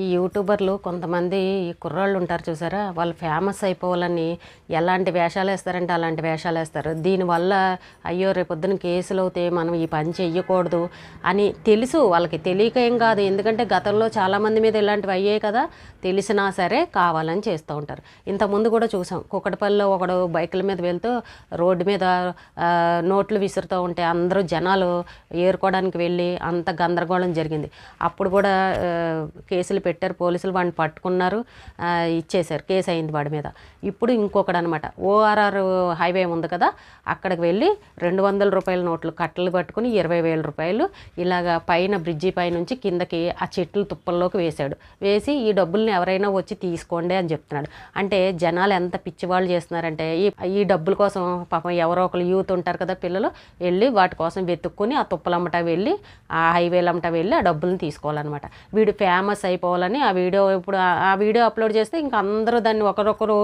ఈ యూట్యూబర్లు కొంతమంది ఈ కుర్రాళ్ళు ఉంటారు చూసారా? వాళ్ళు ఫేమస్ అయిపోవాలని ఎలాంటి వేషాలు వేస్తారంటే అలాంటి వేషాలు వేస్తారు. దీనివల్ల అయ్యో రేపొద్దున కేసులు అవుతే మనం ఈ పని చెయ్యకూడదు అని తెలుసు. వాళ్ళకి తెలియక ఏం కాదు. ఎందుకంటే గతంలో చాలామంది మీద ఇలాంటివి అయ్యాయి కదా. తెలిసినా సరే కావాలని చేస్తూ ఉంటారు. ఇంతకుముందు కూడా చూసాం. కుక్కటపల్లిలో ఒకడు బైకుల మీద వెళ్తూ రోడ్డు మీద నోట్లు విసురుతూ ఉంటే అందరూ జనాలు ఏరుకోవడానికి వెళ్ళి అంత గందరగోళం జరిగింది. అప్పుడు కూడా కేసులు కేసులు పెట్టారు పోలీసులు వాడిని పట్టుకున్నారు ఇచ్చేశారు కేసు అయింది వాడి మీద. ఇప్పుడు ఇంకొకడు అనమాట ఓఆర్ఆర్ హైవే ఉంది కదా అక్కడికి వెళ్ళి రెండు వందల రూపాయల నోట్లు కట్టలు పట్టుకుని ఇరవై వేల రూపాయలు ఇలాగా పైన బ్రిడ్జి పై నుంచి కిందకి ఆ చెట్లు తుప్పల్లోకి వేశాడు. వేసి ఈ డబ్బుల్ని ఎవరైనా వచ్చి తీసుకోండి అని చెప్తున్నాడు. అంటే జనాలు ఎంత పిచ్చివాళ్ళు చేస్తున్నారంటే ఈ ఈ డబ్బుల కోసం పాపం ఎవరో ఒకరు యూత్ ఉంటారు కదా పిల్లలు వెళ్ళి వాటి కోసం వెతుక్కుని ఆ తుప్పలమ్మట వెళ్ళి ఆ హైవేలమ్మట వెళ్ళి ఆ డబ్బుల్ని తీసుకోవాలన్నమాట. వీడు ఫేమస్ అయిపో చేసుకోవాలని ఆ వీడియో ఇప్పుడు ఆ- వీడియో అప్లోడ్ చేస్తే ఇంకా అందరూ దాన్ని ఒకరొకరు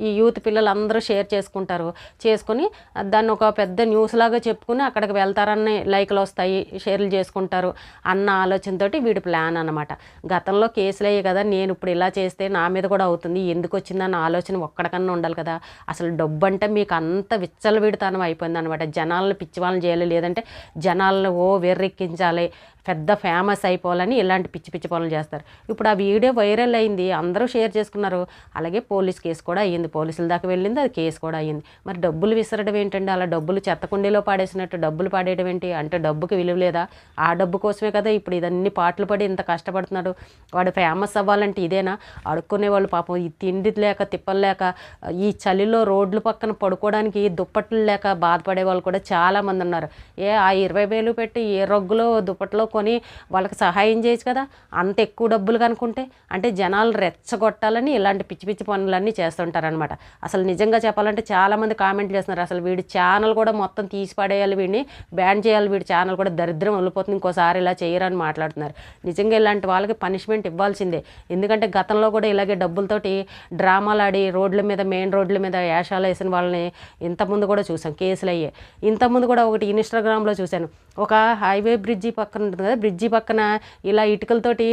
ఈ యూత్ పిల్లలు అందరూ షేర్ చేసుకుంటారు. చేసుకుని దాన్ని ఒక పెద్ద న్యూస్ లాగా చెప్పుకుని అక్కడికి వెళ్తారని లైక్లు వస్తాయి షేర్లు చేసుకుంటారు అన్న ఆలోచనతోటి వీడి ప్లాన్ అనమాట గతంలో కేసులు అయ్యాయి కదా నేను ఇప్పుడు ఇలా చేస్తే నా మీద కూడా అవుతుంది ఎందుకు వచ్చిందన్న ఆలోచన ఒక్కడికన్నా ఉండాలి కదా. అసలు డబ్బు అంటే మీకు అంత విచ్చలవిడితనం అయిపోయింది అనమాట జనాలను పిచ్చి వాళ్ళని చేయాలి లేదంటే జనాలను ఓ వెర్రెక్కించాలి పెద్ద ఫేమస్ అయిపోవాలని ఇలాంటి పిచ్చి పిచ్చి పనులు చేస్తారు. ఇప్పుడు ఆ వీడియో వైరల్ అయింది అందరూ షేర్ చేసుకున్నారు. అలాగే పోలీస్ కేసు కూడా అయ్యింది. పోలీసుల దాకా వెళ్ళింది అది కేసు కూడా అయ్యింది. మరి డబ్బులు విసరడం ఏంటండి? అలా డబ్బులు చెత్తకుండీలో పాడేసినట్టు డబ్బులు పాడేయడం ఏంటి? అంటే డబ్బుకి విలువ లేదా? ఆ డబ్బు కోసమే కదా ఇప్పుడు ఇదన్నీ పాటలు పడి ఇంత కష్టపడుతున్నాడు. వాడు ఫేమస్ అవ్వాలంటే ఇదేనా? అడుక్కునే వాళ్ళు పాపం ఈ తిండి లేక తిప్పలు లేక ఈ చలిలో రోడ్ల పక్కన పడుకోవడానికి దుప్పట్లు లేక బాధపడే వాళ్ళు కూడా చాలామంది ఉన్నారు. ఏ ఆ ఇరవై వేలు పెట్టి ఏ రగ్గులో దుప్పట్లో కొని వాళ్ళకి సహాయం చేయొచ్చు కదా? అంత ఎక్కువ డబ్బులు అనుకుంటే అంటే జనాలు రెచ్చగొట్టాలని ఇలాంటి పిచ్చి పిచ్చి పనులన్నీ చేస్తుంటారనమాట అసలు నిజంగా చెప్పాలంటే చాలామంది కామెంట్లు చేస్తున్నారు. అసలు వీడి ఛానల్ కూడా మొత్తం తీసి పడేయాలి వీడిని బ్యాన్ చేయాలి వీడి ఛానల్ కూడా దరిద్రం వెళ్ళిపోతుంది ఇంకోసారి ఇలా చేయరని మాట్లాడుతున్నారు. నిజంగా ఇలాంటి వాళ్ళకి పనిష్మెంట్ ఇవ్వాల్సిందే. ఎందుకంటే గతంలో కూడా ఇలాగే డబ్బులతోటి డ్రామాలు ఆడి రోడ్ల మీద మెయిన్ రోడ్ల మీద వేషాలు వేసిన వాళ్ళని ఇంతకుముందు కూడా చూసాం కేసులు అయ్యాయి. ఇంతకుముందు కూడా ఒకటి ఇన్స్టాగ్రామ్లో చూశాను. ఒక హైవే బ్రిడ్జి పక్కన ఉంటుంది కదా బ్రిడ్జి పక్కన ఇలా ఇటుకలతోటి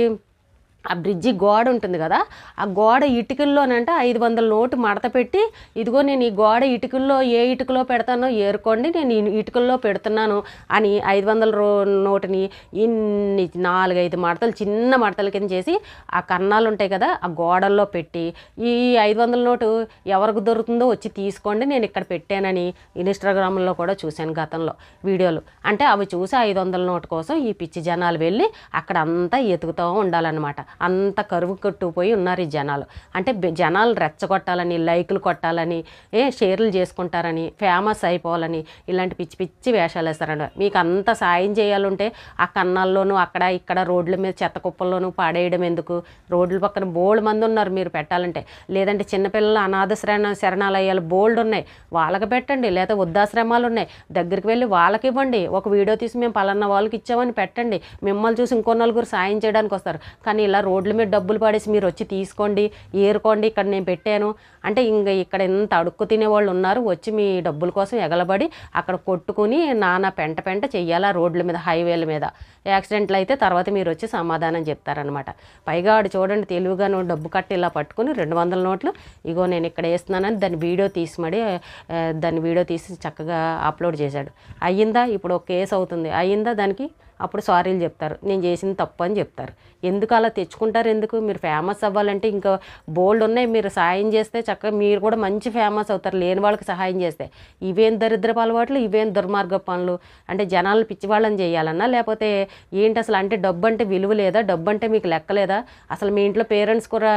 ఆ బ్రిడ్జి గోడ ఉంటుంది కదా ఆ గోడ ఇటుకల్లోనంటే ఐదు వందల నోటు మడత పెట్టి ఇదిగో నేను ఈ గోడ ఇటుకల్లో ఏ ఇటుకలో పెడతానో ఏరుకోండి నేను ఇటుకల్లో పెడుతున్నాను అని ఐదు వందల రో నోటుని ఇన్ని నాలుగైదు మడతలు చిన్న మడతల కింద చేసి ఆ కన్నాలు ఉంటాయి కదా ఆ గోడల్లో పెట్టి ఈ ఐదు వందల నోటు ఎవరికి దొరుకుతుందో వచ్చి తీసుకోండి నేను ఇక్కడ పెట్టానని ఇన్స్టాగ్రామ్లో కూడా చూశాను గతంలో వీడియోలు. అంటే అవి చూసి ఐదు వందల నోటు కోసం ఈ పిచ్చి జనాలు వెళ్ళి అక్కడ అంతా ఎతుకుతూ ఉండాలన్నమాట. అంత కరువు కట్టుకుపోయి ఉన్నారు ఈ జనాలు. అంటే జనాలు రెచ్చగొట్టాలని లైకులు కొట్టాలని ఏ షేర్లు చేసుకుంటారని ఫేమస్ అయిపోవాలని ఇలాంటి పిచ్చి పిచ్చి వేషాలు వేస్తారండి మీకు అంత సాయం చేయాలంటే ఆ కన్నాల్లోనూ అక్కడ ఇక్కడ రోడ్ల మీద చెత్త కుప్పల్లోనూ పాడేయడం ఎందుకు? రోడ్ల పక్కన బోల్డ్ మంది ఉన్నారు మీరు పెట్టాలంటే. లేదంటే చిన్నపిల్లలు అనాథ శరణ శరణాలయాలు బోల్డ్ ఉన్నాయి. వాళ్ళకి పెట్టండి లేదా వృద్ధాశ్రమాలు ఉన్నాయి. దగ్గరికి వెళ్ళి వాళ్ళకి ఇవ్వండి. ఒక వీడియో తీసి మేము పలానా వాళ్ళకి ఇచ్చామని పెట్టండి. మిమ్మల్ని చూసి ఇంకో నలుగురు సాయం చేయడానికి వస్తారు. కానీ ఇలా రోడ్ల మీద డబ్బులు పడేసి మీరు వచ్చి తీసుకోండి ఏరుకోండి ఇక్కడ నేను పెట్టాను. అంటే ఇంక ఇక్కడ ఎంత అడుక్కు తినేవాళ్ళు ఉన్నారు వచ్చి మీ డబ్బుల కోసం ఎగలబడి అక్కడ కొట్టుకుని నానా పెంట పెంట చెయ్యాలా రోడ్ల మీద హైవేల మీద. యాక్సిడెంట్లు అయితే తర్వాత మీరు వచ్చి సమాధానం చెప్తారనమాట పైగా ఆడు చూడండి తెలివిగాను డబ్బు కట్టి ఇలా పట్టుకుని రెండు వందల నోట్లు ఇగో నేను ఇక్కడ వేస్తున్నానని దాని వీడియో తీసి మరి దాని వీడియో తీసి చక్కగా అప్లోడ్ చేశాడు. అయ్యిందా? ఇప్పుడు ఒక కేసు అవుతుంది. అయ్యిందా దానికి? అప్పుడు సారీలు చెప్తారు. నేను చేసింది తప్పు అని చెప్తారు. ఎందుకు అలా తెచ్చుకుంటారు ఎందుకు? మీరు ఫేమస్ అవ్వాలంటే ఇంకా బోల్డ్ ఉన్నాయి. మీరు సహాయం చేస్తే చక్కగా మీరు కూడా మంచి ఫేమస్ అవుతారు. లేని వాళ్ళకి సహాయం చేస్తే. ఇవేం దరిద్రపు అలవాట్లు? ఇవేం దుర్మార్గ పనులు? అంటే జనాలు పిచ్చివాళ్ళని చేయాలన్నా? లేకపోతే ఏంటి అసలు అంటే డబ్బు అంటే విలువ లేదా? డబ్బు అంటే మీకు లెక్కలేదా అసలు మీ ఇంట్లో పేరెంట్స్ కూడా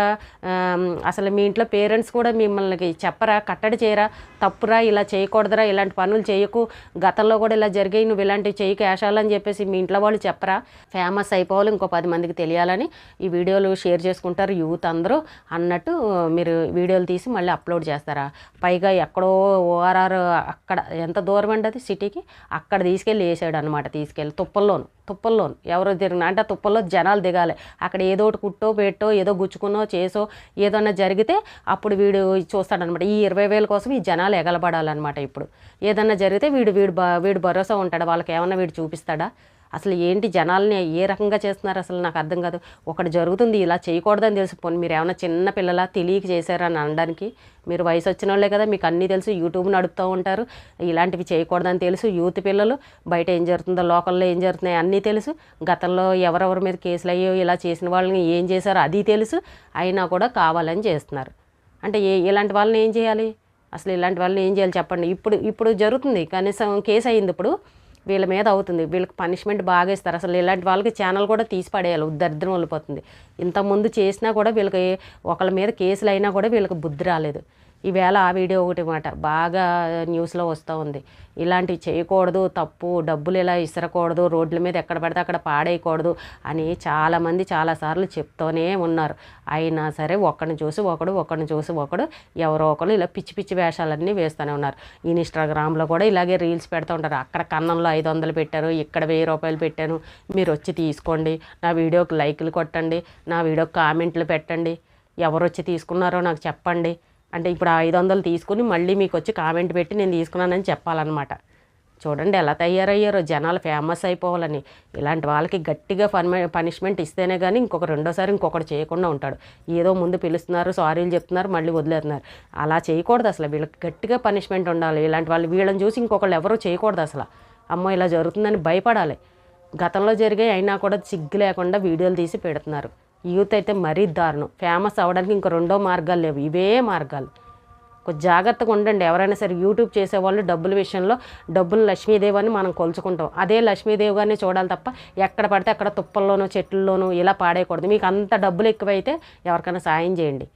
అసలు మీ ఇంట్లో పేరెంట్స్ కూడా మిమ్మల్ని చెప్పరా? కట్టడి చేయరా? తప్పురా? ఇలా చేయకూడదురా? ఇలాంటి పనులు చేయకు. గతంలో కూడా ఇలా జరిగాయి. నువ్వు ఇలాంటివి చేయకు. వేషాలని చెప్పేసి మీ ఇంట్లో వాళ్ళు చెప్పరా? ఫేమస్ అయిపోవాలి ఇంకో పది మందికి తెలియాలని ఈ వీడియోలు షేర్ చేసుకుంటారు యూత్ అందరూ. అన్నట్టు మీరు వీడియోలు తీసి మళ్ళీ అప్లోడ్ చేస్తారా? పైగా ఎక్కడో ఓఆర్ఆర్ అక్కడ ఎంత దూరం అండి అది సిటీకి? అక్కడ తీసుకెళ్ళి వేసాడు అనమాట తీసుకెళ్ళి. తుప్పల్లోను తుప్పల్లోను. ఎవరో తిరిగిన అంటే ఆ తుప్పల్లో జనాలు దిగాలి. అక్కడ ఏదో ఒకటి కుట్టో పెట్టో ఏదో గుచ్చుకునో చేసో ఏదన్నా జరిగితే అప్పుడు వీడు చూస్తాడనమాట ఈ ఇరవై వేల కోసం ఈ జనాలు ఎగలబడాలన్నమాట ఇప్పుడు. ఏదన్నా జరిగితే వీడు వీడు బ వీడు భరోసా ఉంటాడు? వాళ్ళకి ఏమన్నా వీడు చూపిస్తాడా? అసలు ఏంటి జనాల్ని ఏ రకంగా చేస్తున్నారు? అసలు నాకు అర్థం కాదు. ఒకటి జరుగుతుంది ఇలా చేయకూడదని తెలుసు. పోనీ మీరు ఏమైనా చిన్న పిల్లలా తెలియక చేశారని అనడానికి? మీరు వయసు వచ్చిన వాళ్ళే కదా మీకు అన్నీ తెలుసు. యూట్యూబ్ నడుపుతూ ఉంటారు. ఇలాంటివి చేయకూడదని తెలుసు. యూత్ పిల్లలు బయట ఏం జరుగుతుందో లోకల్లో ఏం జరుగుతున్నాయి అన్నీ తెలుసు. గతంలో ఎవరెవరి మీద కేసులు అయ్యో ఇలా చేసిన వాళ్ళని ఏం చేశారో అది తెలుసు. అయినా కూడా కావాలని చేస్తున్నారు. అంటే ఏ ఇలాంటి వాళ్ళని ఏం చేయాలి? అసలు ఇలాంటి వాళ్ళని ఏం చేయాలి చెప్పండి. ఇప్పుడు ఇప్పుడు జరుగుతుంది. కనీసం కేసు అయింది ఇప్పుడు. వీళ్ళ మీద అవుతుంది. వీళ్ళకి పనిష్మెంట్ బాగా ఇస్తారు. అసలు ఇలాంటి వాళ్ళకి ఛానల్ కూడా తీసి పడేయాలి. దరిద్రం వెళ్ళిపోతుంది. ఇంతకుముందు చేసినా కూడా వీళ్ళకి ఒకళ్ళ మీద కేసులు అయినా కూడా వీళ్ళకి బుద్ధి రాలేదు. ఈవేళ ఆ వీడియో ఒకటి మాట. బాగా న్యూస్లో వస్తూ ఉంది. ఇలాంటివి చేయకూడదు తప్పు డబ్బులు ఇలా ఇసరకూడదు రోడ్ల మీద ఎక్కడ పడితే అక్కడ పాడేయకూడదు అని చాలామంది చాలాసార్లు చెప్తూనే ఉన్నారు. అయినా సరే ఒకరిని చూసి ఒకడు ఒకరిని చూసి ఒకడు ఎవరో ఒకరు ఇలా పిచ్చి పిచ్చి వేషాలన్నీ వేస్తూనే ఉన్నారు. ఇన్స్టాగ్రామ్లో కూడా ఇలాగే రీల్స్ పెడుతూ ఉంటారు. అక్కడ కన్నంలో ఐదు వందలు పెట్టారు ఇక్కడ వెయ్యి రూపాయలు పెట్టాను మీరు వచ్చి తీసుకోండి నా వీడియోకి లైక్లు కొట్టండి నా వీడియోకి కామెంట్లు పెట్టండి ఎవరు వచ్చి తీసుకున్నారో నాకు చెప్పండి. అంటే ఇప్పుడు ఐదు వందలు తీసుకుని మళ్ళీ మీకు వచ్చి కామెంట్ పెట్టి నేను తీసుకున్నానని చెప్పాలన్నమాట. చూడండి ఎలా తయారయ్యారో జనాలు ఫేమస్ అయిపోవాలని. ఇలాంటి వాళ్ళకి గట్టిగా పని పనిష్మెంట్ ఇస్తేనే కానీ ఇంకొక రెండోసారి ఇంకొకటి చేయకుండా ఉంటాడు. ఏదో ముందు పిలుస్తున్నారు సారీలు చెప్తున్నారు మళ్ళీ వదిలేస్తున్నారు. అలా చేయకూడదు అసలు. వీళ్ళకి గట్టిగా పనిష్మెంట్ ఉండాలి. ఇలాంటి వాళ్ళు వీళ్ళని చూసి ఇంకొకళ్ళు ఎవరూ చేయకూడదు అసలు. అమ్మో ఇలా జరుగుతుందని భయపడాలి. గతంలో జరిగే అయినా కూడా సిగ్గు లేకుండా వీడియోలు తీసి పెడుతున్నారు. యూత్ అయితే మరీ దారుణం. ఫేమస్ అవ్వడానికి ఇంక రెండో మార్గాలు లేవు. ఇవే మార్గాలు. కొంచెం జాగ్రత్తగా ఉండండి. ఎవరైనా సరే యూట్యూబ్ చేసేవాళ్ళు డబ్బుల విషయంలో డబ్బులు లక్ష్మీదేవి అని మనం కొలుచుకుంటాం. అదే లక్ష్మీదేవి గారిని చూడాలి తప్ప ఎక్కడ పడితే అక్కడ తుప్పల్లోనూ చెట్లలోనూ ఇలా పాడేయకూడదు. మీకు అంత డబ్బులు ఎక్కువైతే ఎవరికైనా సాయం చేయండి.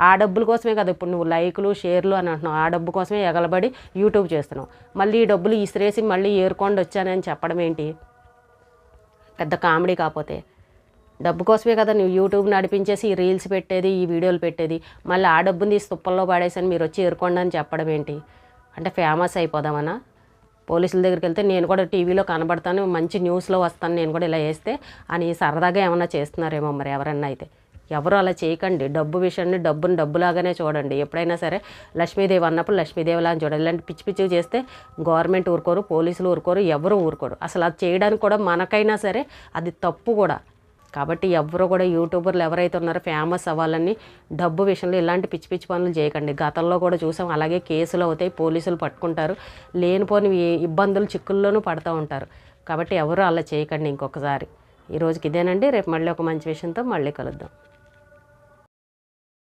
ఆ డబ్బుల కోసమే కదా ఇప్పుడు నువ్వు లైకులు షేర్లు అని అంటున్నావు. ఆ డబ్బు కోసమే ఎగలబడి యూట్యూబ్ చేస్తున్నావు. మళ్ళీ ఈ డబ్బులు ఇసిరేసి మళ్ళీ ఏరుకోండి వచ్చానని చెప్పడం ఏంటి? పెద్ద కామెడీ కాకపోతే. డబ్బు కోసమే కదా నువ్వు యూట్యూబ్ నడిపించేసి ఈ రీల్స్ పెట్టేది ఈ వీడియోలు పెట్టేది. మళ్ళీ ఆ డబ్బుని తీసి తుప్పల్లో పాడేసని మీరు వచ్చి ఎరుకోండి అని చెప్పడం ఏంటి? అంటే ఫేమస్ అయిపోదామనా? పోలీసుల దగ్గరికి వెళ్తే నేను కూడా టీవీలో కనబడతాను మంచి న్యూస్లో వస్తాను నేను కూడా ఇలా వేస్తే అని సరదాగా ఏమన్నా చేస్తున్నారేమో మరి ఎవరన్నా అయితే. ఎవరు అలా చేయకండి. డబ్బు విషయాన్ని డబ్బుని డబ్బులాగానే చూడండి. ఎప్పుడైనా సరే లక్ష్మీదేవి అన్నప్పుడు లక్ష్మీదేవిలా అని చూడాలి ఇలాంటి పిచ్చి పిచ్చివి చేస్తే గవర్నమెంట్ ఊరుకోరు పోలీసులు ఊరుకోరు ఎవరు ఊరుకోరు. అసలు అది చేయడానికి కూడా మనకైనా సరే అది తప్పు కూడా. కాబట్టి ఎవరు కూడా యూట్యూబర్లు ఎవరైతే ఉన్నారో ఫేమస్ అవ్వాలని డబ్బు విషయంలో ఇలాంటి పిచ్చి పిచ్చి పనులు చేయకండి. గతంలో కూడా చూసాం అలాగే కేసులు అవుతాయి పోలీసులు పట్టుకుంటారు లేనిపోని ఇబ్బందులు చిక్కుల్లోనూ పడుతూ ఉంటారు. కాబట్టి ఎవరు అలా చేయకండి ఇంకొకసారి. ఈ రోజుకి ఇదేనండి. రేపు మళ్ళీ ఒక మంచి విషయంతో మళ్ళీ కలుద్దాం.